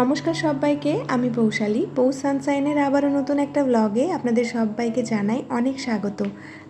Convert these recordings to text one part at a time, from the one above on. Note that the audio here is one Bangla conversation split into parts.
নমস্কার সবাইকে, আমি বৌশালী। বৌ সানসাইনের আবারও নতুন একটা ব্লগে আপনাদের সবাইকে জানাই অনেক স্বাগত।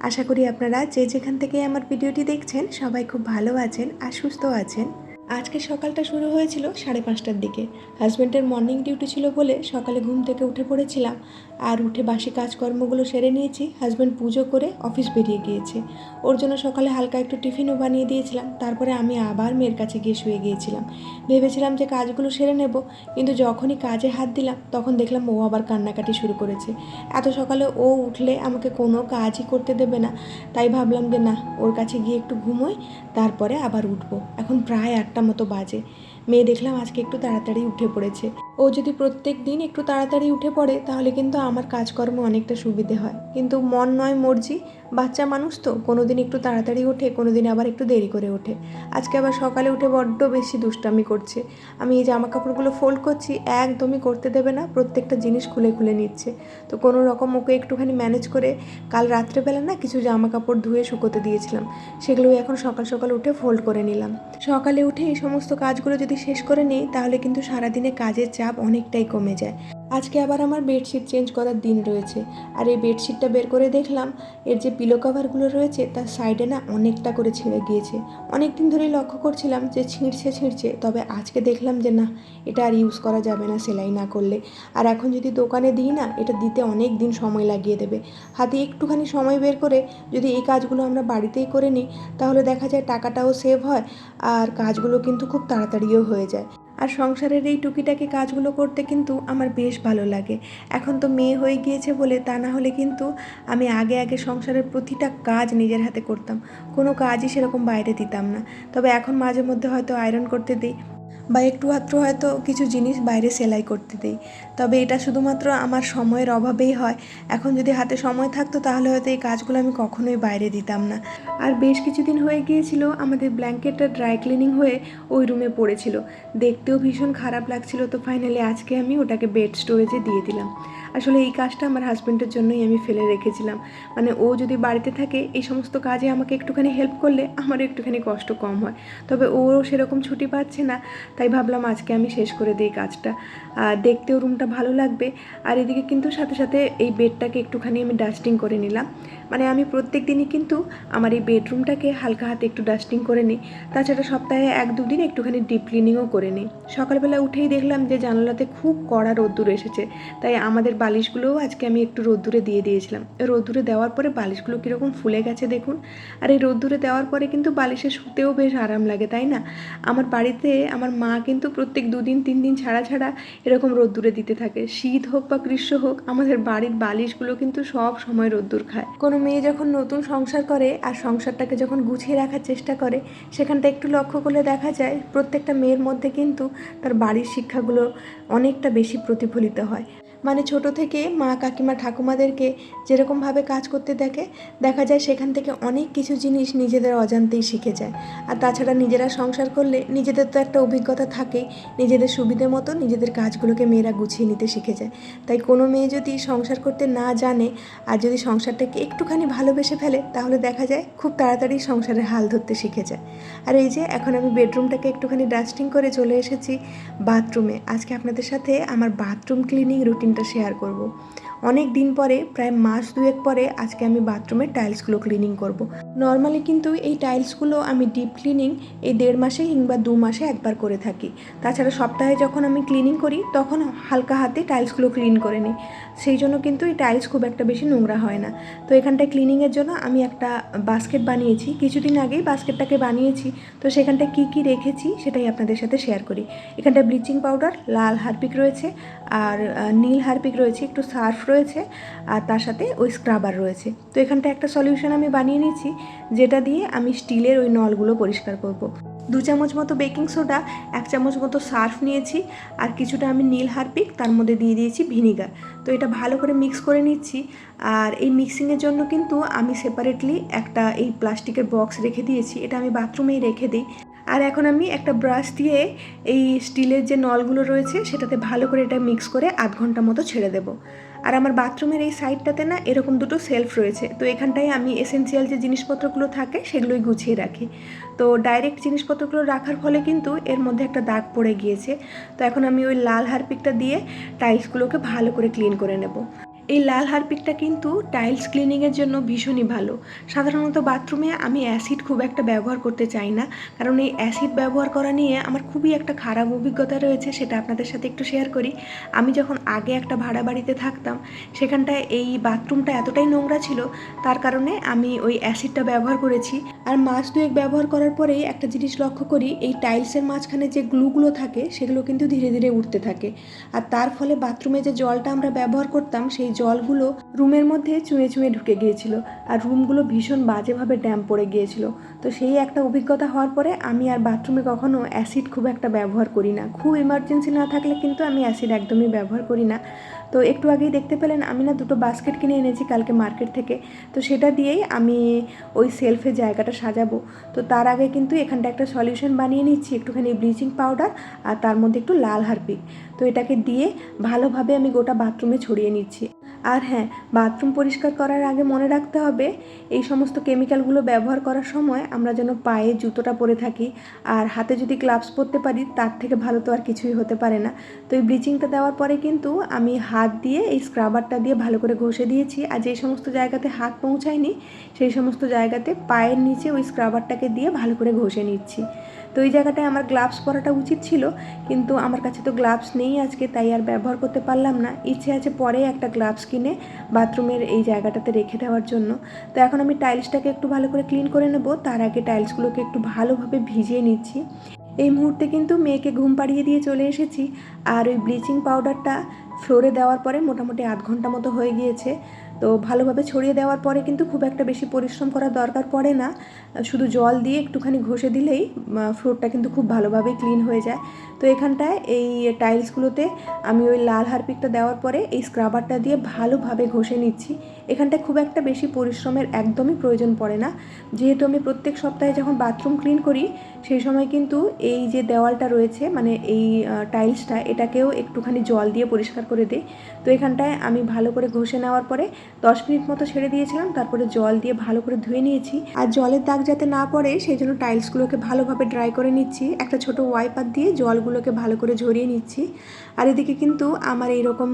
আশা করি আপনারা যে যেখান থেকে আমার ভিডিওটি দেখছেন, সবাই খুব ভালো আছেন আর সুস্থ আছেন। আজকে সকালটা শুরু হয়েছিল সাড়ে পাঁচটার দিকে। হাজব্যান্ডের মর্নিং ডিউটি ছিল বলে সকালে ঘুম থেকে উঠে পড়েছিলাম। আর উঠে বাসি কাজকর্মগুলো সেরে নিয়েছি। হাজব্যান্ড পুজো করে অফিস বেরিয়ে গিয়েছে। ওর জন্য সকালে হালকা একটু টিফিনও বানিয়ে দিয়েছিলাম। তারপরে আমি আবার মেয়ের কাছে গিয়ে শুয়ে গিয়েছিলাম। ভেবেছিলাম যে কাজগুলো সেরে নেব। কিন্তু যখনই কাজে হাত দিলাম, তখন দেখলাম ও আবার কান্নাকাটি শুরু করেছে। এত সকালে ও উঠলে আমাকে কোনো কাজই করতে দেবে না। তাই ভাবলাম যে না, ওর কাছে গিয়ে একটু ঘুমোই, তারপরে আবার উঠবো। এখন প্রায় আটটা মতো বাজে। মেয়ে দেখলাম আজকে একটু তাড়াতাড়ি উঠে পড়েছে। ও যদি প্রত্যেক দিন একটু তাড়াতাড়ি উঠে পড়ে, তাহলে কিন্তু আমার কাজকর্ম অনেকটা সুবিধে হয়। কিন্তু মন নয় মর্জি বাচ্চা মানুষ তো কোনো দিন একটু তাড়াতাড়ি ওঠে কোনো দিন আবার একটু দেরি করে ওঠে। আজকে আবার সকালে উঠে বড্ড বেশি দুষ্টামি করছে। আমি এই জামা কাপড়গুলো ফোল্ড করছি, একদমই করতে দেবে না, প্রত্যেকটা জিনিস খুলে খুলে নিচ্ছে। তো কোনো রকম ওকে একটুখানি ম্যানেজ করে কাল রাত্রেবেলা না কিছু জামা কাপড় ধুয়ে শুকোতে দিয়েছিলাম। সেগুলো এখন সকাল সকাল উঠে ফোল্ড করে নিলাম। সকালে উঠে এই সমস্ত কাজগুলো যদি শেষ করে নিই, তাহলে কিন্তু সারাদিনে কাজের চাপ অনেকটাই কমে যায়। আজকে আবার আমার বেডশিট চেঞ্জ করার দিন রয়েছে। আর এই বেডশিটটা বের করে দেখলাম, এর যে পিলো কভারগুলো রয়েছে, তার সাইডে না অনেকটা করে ছিঁড়ে গিয়েছে। অনেক দিন ধরেই লক্ষ্য করছিলাম যে ছিঁড়ছে ছিঁড়ছে, তবে আজকে দেখলাম যে না, এটা আর ইউজ করা যাবে না সেলাই না করলে। আর এখন যদি দোকানে দিই না, এটা দিতে অনেক দিন সময় লাগিয়ে দেবে। হাতে একটুখানি সময় বের করে যদি এই কাজগুলো আমরা বাড়িতেই করে নিই, তাহলে দেখা যায় টাকাটাও সেভ হয়, আর কাজগুলো কিন্তু খুব তাড়াতাড়িও হয়ে যায়। আর সংসারের এই টুকিটাকি কাজগুলো করতে কিন্তু আমার বেশ ভালো লাগে। এখন তো মেয়ে হয়ে গিয়েছে বলে তা না হলে কিন্তু আমি আগে আগে সংসারের প্রতিটা কাজ নিজের হাতে করতাম। কোনো কাজই সেরকম বাইরে দিতাম না। তবে এখন মাঝে মধ্যে হয়তো আয়রন করতে দিই। বা একটু হাত্র হয়তো কিছু জিনিস বাইরে সেলাই করতে দিই। তবে এটা শুধুমাত্র আমার সময়ের অভাবেই হয়। এখন যদি হাতে সময় থাকতো তাহলে হয়তো এই কাজগুলো আমি কখনোই বাইরে দিতাম না। আর বেশ কিছুদিন হয়ে গিয়েছিল আমাদের ব্ল্যাঙ্কেটটা ড্রাই ক্লিনিং হয়ে ওই রুমে পড়েছিল। দেখতেও ভীষণ খারাপ লাগছিল তো ফাইনালি আজকে আমি ওটাকে বেড স্টোরেজে দিয়ে দিলাম। আসলে এই কাজটা আমার হাজব্যান্ডের জন্যই আমি ফেলে রেখেছিলাম। মানে ও যদি বাড়িতে থাকে, এই সমস্ত কাজে আমাকে একটুখানি হেল্প করলে আমারও একটুখানি কষ্ট কম হয়। তবে ওরও সেরকম ছুটি পাচ্ছে না, তাই ভাবলাম আজকে আমি শেষ করে দিই কাজটা। আর দেখতেও রুমটা ভালো লাগবে। আর এদিকে কিন্তু সাথে সাথে এই বেডটাকে একটুখানি আমি ডাস্টিং করে নিলাম। মানে আমি প্রত্যেক দিনই কিন্তু আমার এই বেডরুমটাকে হালকা হাতে একটু ডাস্টিং করে নিই। তাছাড়া সপ্তাহে এক দুদিন একটুখানি ডিপ ক্লিনিংও করে নিই। সকালবেলা উঠেই দেখলাম যে জানালাতে খুব কড়া রোদ্দুর এসেছে। তাই আমাদের বালিশগুলোও আজকে আমি একটু রোদ্দুরে দিয়ে দিয়েছিলাম। রোদ্দুরে দেওয়ার পরে বালিশগুলো কীরকম ফুলে গেছে দেখুন। আর এই রোদ্দুরে দেওয়ার পরে কিন্তু বালিশে শুতেও বেশ আরাম লাগে, তাই না? আমার বাড়িতে আমার মা কিন্তু প্রত্যেক দুদিন, তিন দিন ছাড়া ছাড়া এরকম রোদ্দুরে দিতে থাকে। শীত হোক বা গ্রীষ্ম হোক, আমাদের বাড়ির বালিশগুলো কিন্তু সব সময় রোদ্দুর খায়। কোনো মেয়ে যখন নতুন সংসার করে আর সংসারটাকে যখন গুছিয়ে রাখার চেষ্টা করে, সেখানটা একটু লক্ষ্য করলে দেখা যায় প্রত্যেকটা মেয়ের মধ্যে কিন্তু তার বাড়ির শিক্ষাগুলো অনেকটা বেশি প্রতিফলিত হয়। মানে ছোট থেকে মা কাকিমা ঠাকুমাদেরকে যেরকমভাবে কাজ করতে দেখে, দেখা যায় সেখান থেকে অনেক কিছু জিনিস নিজেদের অজান্তেই শিখে যায়। আর তাছাড়া নিজেরা সংসার করলে নিজেদের তো একটা অভিজ্ঞতা থাকেই, নিজেদের সুবিধে মতো নিজেদের কাজগুলোকে মেয়েরা গুছিয়ে নিতে শিখে যায়। তাই কোনো মেয়ে যদি সংসার করতে না জানে, আর যদি সংসারটাকে একটুখানি ভালোবেসে ফেলে, তাহলে দেখা যায় খুব তাড়াতাড়ি সংসারের হাল ধরতে শিখে যায়। আর এই যে এখন আমি বেডরুমটাকে একটুখানি ডাস্টিং করে চলে এসেছি বাথরুমে। আজকে আপনাদের সাথে আমার বাথরুম ক্লিনিং রুটিনটা শেয়ার করব। অনেক দিন পরে, প্রায় মাস দুয়েক পরে আজকে আমি বাথরুমের টাইলসগুলো ক্লিনিং করব। নর্মালি কিন্তু এই টাইলসগুলো আমি ডিপ ক্লিনিং এই দেড় মাসে কিংবা দু মাসে একবার করে থাকি তাছাড়া সপ্তাহে যখন আমি ক্লিনিং করি, তখন হালকা হাতে টাইলসগুলো ক্লিন করে নিই সেই জন্য কিন্তু এই টাইলস খুব একটা বেশি নোংরা হয় না। তো এখানটায় ক্লিনিংয়ের জন্য আমি একটা বাস্কেট বানিয়েছি। কিছুদিন আগেই বাস্কেটটাকে বানিয়েছি। তো সেখানটায় কী কী রেখেছি সেটাই আপনাদের সাথে শেয়ার করি। এখানটায় ব্লিচিং পাউডার লাল হারপিক রয়েছে আর নীল হারপিক রয়েছে, একটু সার্ফ রয়েছে আর তার সাথে ওই স্ক্রাবার রয়েছে। তো এখানটা একটা সলিউশন আমি বানিয়ে নিয়েছি, যেটা দিয়ে আমি স্টিলের ওই নলগুলো পরিষ্কার করব। দু চামচ মতো বেকিং সোডা, এক চামচ মতো সার্ফ নিয়েছি, আর কিছুটা আমি নীল হারপিক, তার মধ্যে দিয়ে দিয়েছি ভিনিগার। তো এটা ভালো করে মিক্স করে নিচ্ছি, আর এই মিক্সিংয়ের জন্য কিন্তু আমি সেপারেটলি একটা এই প্লাস্টিকের বক্স রেখে দিয়েছি, এটা আমি বাথরুমেই রেখে দিই। আর এখন আমি একটা ব্রাশ দিয়ে এই স্টিলের যে নলগুলো রয়েছে, সেটাতে ভালো করে এটা মিক্স করে আধ ঘণ্টা মতো ছেড়ে দেবো। আর আমার বাথরুমের এই সাইডটাতে না এরকম দুটো সেলফ রয়েছে। তো এখানটায় আমি এসেন্সিয়াল যে জিনিসপত্রগুলো থাকে সেগুলোই গুছিয়ে রাখি। তো ডাইরেক্ট জিনিসপত্রগুলো রাখার ফলে কিন্তু এর মধ্যে একটা দাগ পড়ে গিয়েছে। তো এখন আমি ওই লাল হারপিকটা দিয়ে টাইলসগুলোকে ভালো করে ক্লিন করে নেব। এই লাল হারপিকটা কিন্তু টাইলস ক্লিনিংয়ের জন্য ভীষণই ভালো। সাধারণত বাথরুমে আমি অ্যাসিড খুব একটা ব্যবহার করতে চাই না। কারণ এই অ্যাসিড ব্যবহার করা নিয়ে আমার খুবই একটা খারাপ অভিজ্ঞতা রয়েছে, সেটা আপনাদের সাথে একটু শেয়ার করি। আমি যখন আগে একটা ভাড়া বাড়িতে থাকতাম, সেখানটায় এই বাথরুমটা এতটাই নোংরা ছিল, তার কারণে আমি ওই অ্যাসিডটা ব্যবহার করেছি। আর মাস দুয়েক ব্যবহার করার পরেই একটা জিনিস লক্ষ্য করি, এই টাইলসের মাঝখানে যে গ্লুগুলো থাকে, সেগুলো কিন্তু ধীরে ধীরে উঠতে থাকে। আর তার ফলে বাথরুমে যে জলটা আমরা ব্যবহার করতাম, সেই জলগুলো রুমের মধ্যে চুঁয়ে চুঁয়ে ঢুকে গিয়েছিল আর রুমগুলো ভীষণ বাজেভাবে ড্যাম পড়ে গিয়েছিল। তো সেই একটা অভিজ্ঞতা হওয়ার পরে আমি আর বাথরুমে কখনো অ্যাসিড খুব একটা ব্যবহার করি না। খুব এমার্জেন্সি না থাকলে কিন্তু আমি অ্যাসিড একদমই ব্যবহার করি না। তো একটু আগেই দেখতে পেলেন আমি না দুটো বাস্কেট কিনে এনেছি কালকে মার্কেট থেকে। তো সেটা দিয়েই আমি ওই সেলফে জায়গাটা সাজাবো। তো তার আগে কিন্তু এখানটা একটা সলিউশন বানিয়ে নিচ্ছি, একটুখানি ব্লিচিং পাউডার আর তার মধ্যে একটু লাল হারপিক। তো এটাকে দিয়ে ভালোভাবে আমি গোটা বাথরুমে ছড়িয়ে নিচ্ছি। আর হ্যাঁ বাথরুম পরিষ্কার করার আগে মনে রাখতে হবে, এই সমস্ত কেমিক্যালগুলো ব্যবহার করার সময় আমরা যেন পায়ে জুতোটা পরে থাকি আর হাতে যদি গ্লাভস পরতে পারি তার থেকে ভালো তো আর কিছুই হতে পারে না। তো এই ব্লিচিংটা দেওয়ার পরে কিন্তু আমি হাত দিয়ে, এই স্ক্রাবারটা দিয়ে ভালো করে ঘষে দিয়েছি আর যে সমস্ত জায়গাতে হাত পৌঁছায়নি, সেই সমস্ত জায়গাতে পায়ের নিচে ওই স্ক্রাবারটাকে দিয়ে ভালো করে ঘষে নিচ্ছি। তো এই জায়গাটায় আমার গ্লাভস পরাটা উচিত ছিল, কিন্তু আমার কাছে তো গ্লাভস নেই আজকে, তাই আর ব্যবহার করতে পারলাম না। ইচ্ছে আছে পরে একটা গ্লাভস কিনে বাথরুমের এই জায়গাটাতে রেখে দেওয়ার জন্য। তো এখন আমি টাইলসটাকে একটু ভালো করে ক্লিন করে নেব, তার আগে টাইলসগুলোকে একটু ভালোভাবে ভিজিয়ে নিচ্ছি। এই মুহূর্তে কিন্তু মেয়েকে ঘুম পাড়িয়ে দিয়ে চলে এসেছি, আর ওই ব্লিচিং পাউডারটা ফ্লোরে দেওয়ার পরে মোটামুটি আধ ঘণ্টা মতো হয়ে গিয়েছে। তো ভালোভাবে ছড়িয়ে দেওয়ার পরে কিন্তু খুব একটা বেশি পরিশ্রম করার দরকার পড়ে না। শুধু জল দিয়ে একটুখানি ঘষে দিলেই ফ্লোরটা কিন্তু খুব ভালোভাবেই ক্লিন হয়ে যায়। তো এখানটায় এই টাইলসগুলোতে আমি ওই লাল হারপিকটা দেওয়ার পরে এই স্ক্রাবারটা দিয়ে ভালোভাবে ঘষে নিচ্ছি। এখানটায় খুব একটা বেশি পরিশ্রমের একদমই প্রয়োজন পড়ে না। যেহেতু আমি প্রত্যেক সপ্তাহে যখন বাথরুম ক্লিন করি, সেই সময় কিন্তু এই যে দেওয়ালটা রয়েছে মানে এই টাইলসটা এটাকেও একটুখানি জল দিয়ে পরিষ্কার করে দিই। তো এখানটায় আমি ভালো করে ঘষে নেওয়ার পরে দশ মিনিট মতো ছেড়ে দিয়েছিলাম, তারপরে জল দিয়ে ভালো করে ধুয়ে নিয়েছি। আর জলের দাগ যাতে না পড়ে, সেই জন্য টাইলসগুলোকে ভালোভাবে ড্রাই করে নিচ্ছি। একটা ছোট ওয়াইপার দিয়ে জলগুলোকে ভালো করে ঝরিয়ে নিচ্ছি। আর এদিকে কিন্তু আমার এইরকম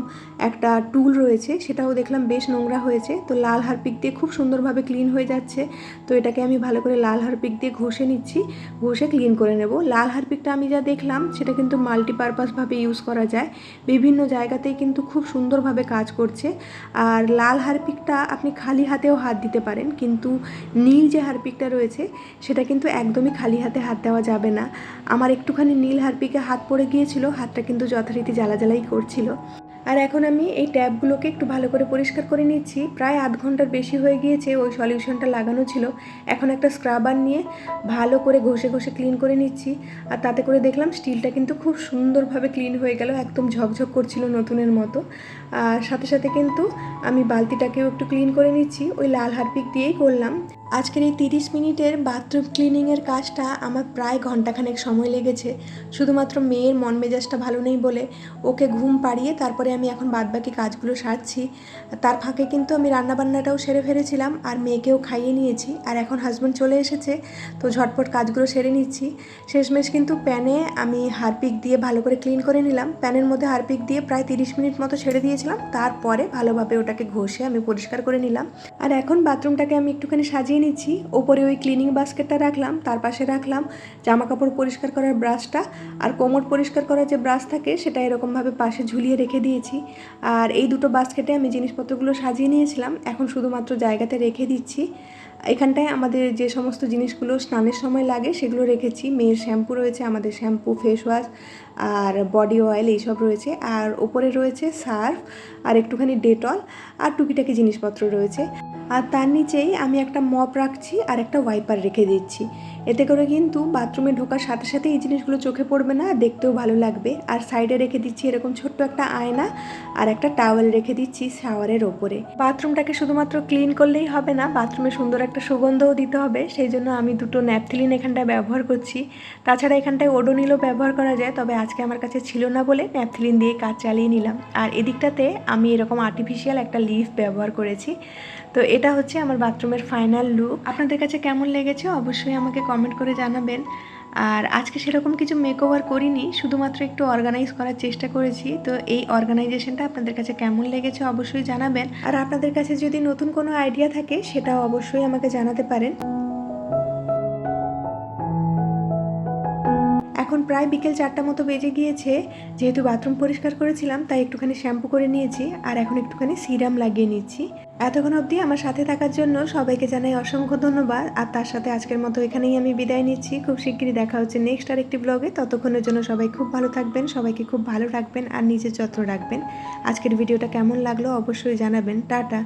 একটা টুল রয়েছে, সেটাও দেখলাম বেশ নোংরা হয়েছে। তো লাল হারপিক দিয়ে খুব সুন্দরভাবে ক্লিন হয়ে যাচ্ছে। তো এটাকে আমি ভালো করে লাল হারপিক দিয়ে ঘষে নিচ্ছি। ঘষে ক্লিন করে নেব। লাল হারপিকটা আমি যা দেখলাম, সেটা কিন্তু মাল্টিপারপাসভাবে ইউজ করা যায়। বিভিন্ন জায়গাতেই কিন্তু খুব সুন্দরভাবে কাজ করছে। আর লাল হারপিকটা আপনি খালি হাতেও হাত দিতে পারেন, কিন্তু নীল যে হারপিকটা রয়েছে, সেটা কিন্তু একদমই খালি হাতে হাত দেওয়া যাবে না। আমার একটুখানি নীল হারপিকে হাত পড়ে গিয়েছিল, হাতটা কিন্তু যথারীতি জ্বালা জ্বালাই করছিল। আর এখন আমি এই ট্যাপগুলোকে একটু ভালো করে পরিষ্কার করে নিচ্ছি। প্রায় আধ ঘণ্টার বেশি হয়ে গিয়েছে, ওই সলিউশনটা লাগানো ছিল। এখন একটা স্ক্রাবার নিয়ে ভালো করে ঘষে ঘষে ক্লিন করে নিচ্ছি। আর তাতে করে দেখলাম স্টিলটা কিন্তু খুব সুন্দরভাবে ক্লিন হয়ে গেল, একদম ঝকঝক করছিল নতুনের মতো। আর সাথে সাথে কিন্তু আমি বালতিটাকেও একটু ক্লিন করে নিচ্ছি, ওই লাল হারপিক দিয়েই করলাম। আজকের এই তিরিশ মিনিটের বাথরুম ক্লিনিংয়ের কাজটা আমার প্রায় ঘন্টাখানেক সময় লেগেছে। শুধুমাত্র মেয়ের মন মেজাজটা ভালো নেই বলে ওকে ঘুম পাড়িয়ে তারপরে আমি এখন বাদবাকি কাজগুলো সারছি। তার ফাঁকে কিন্তু আমি রান্নাবান্নাটাও সেরে ফেলেছিলাম আর মেয়েকেও খাইয়ে নিয়েছি আর এখন হাজব্যান্ড চলে এসেছে, তো ঝটপট কাজগুলো সেরে নিচ্ছি। শেষমেশ কিন্তু প্যানে আমি হারপিক দিয়ে ভালো করে ক্লিন করে নিলাম। প্যানের মধ্যে হারপিক দিয়ে প্রায় তিরিশ মিনিট মতো ছেড়ে দিয়েছিলাম। তারপরে ভালোভাবে ওটাকে ঘষে আমি পরিষ্কার করে নিলাম। আর এখন বাথরুমটাকে আমি একটুখানি সাজিয়ে নিচ্ছি। ওপরে ওই ক্লিনিং বাস্কেটটা রাখলাম, তার পাশে রাখলাম জামা কাপড় পরিষ্কার করার ব্রাশটা আর কোমর পরিষ্কার করার যে ব্রাশ থাকে, সেটা এরকমভাবে পাশে ঝুলিয়ে রেখে দিয়েছি। আর এই দুটো বাস্কেটে আমি জিনিসপত্রগুলো সাজিয়ে নিয়েছিলাম, এখন শুধুমাত্র জায়গাতে রেখে দিচ্ছি। এখানটায় আমাদের যে সমস্ত জিনিসগুলো স্নানের সময় লাগে, সেগুলো রেখেছি। মেয়ের শ্যাম্পু রয়েছে, আমাদের শ্যাম্পু ফেস ওয়াশ আর বডি অয়েল এইসব রয়েছে। আর ওপরে রয়েছে সার্ফ আর একটুখানি ডেটল আর টুকিটাকি জিনিসপত্র রয়েছে। আর তার নিচেই আমি একটা মপ রাখছি আর একটা ওয়াইপার রেখে দিচ্ছি। এতে করে কিন্তু বাথরুমে ঢোকার সাথে সাথে এই জিনিসগুলো চোখে পড়বে না, দেখতেও ভালো লাগবে। আর সাইডে রেখে দিচ্ছি এরকম ছোট্ট একটা আয়না আর একটা টাওয়েল রেখে দিচ্ছি শাওয়ারের ওপরে। বাথরুমটাকে শুধুমাত্র ক্লিন করলেই হবে না বাথরুমে সুন্দর একটা সুগন্ধও দিতে হবে। সেই জন্য আমি দুটো ন্যাপথিলিন এখানটায় ব্যবহার করছি। তাছাড়া এখানটায় ওডোনিলও ব্যবহার করা যায়, তবে আজকে আমার কাছে ছিল না বলে ন্যাপথিলিন দিয়ে কাজ চালিয়ে নিলাম। আর এদিকটাতে আমি এরকম আর্টিফিশিয়াল একটা লিফ ব্যবহার করেছি। তো এটা হচ্ছে আমার বাথরুমের ফাইনাল লুক আপনাদের কাছে কেমন লেগেছে অবশ্যই আমাকে কমেন্ট করে জানাবেন। আর আজকে সেরকম কিছু মেকওভার করিনি, শুধুমাত্র একটু অর্গানাইজ করার চেষ্টা করেছি। তো এই অর্গানাইজেশনটা আপনাদের কাছে কেমন লেগেছে অবশ্যই জানাবেন। আর আপনাদের কাছে যদি নতুন কোনো আইডিয়া থাকে, সেটাও অবশ্যই আমাকে জানাতে পারেন। প্রায় বিকেল চারটা মতো বেজে গিয়েছে। যেহেতু বাথরুম পরিষ্কার করেছিলাম, তাই একটুখানি শ্যাম্পু করে নিয়েছি আর এখন একটুখানি সিরাম লাগিয়ে নিচ্ছি। এতক্ষণ অবধি আমার সাথে থাকার জন্য সবাইকে জানাই অসংখ্য ধন্যবাদ। আর তার সাথে আজকের মতো এখানেই আমি বিদায় নিচ্ছি। খুব শিগগিরই দেখা হচ্ছে নেক্সট আর একটি ব্লগে। ততক্ষণের জন্য সবাই খুব ভালো থাকবেন, সবাইকে খুব ভালো রাখবেন আর নিজের যত্ন রাখবেন। আজকের ভিডিওটা কেমন লাগল অবশ্যই জানাবেন। টাটা।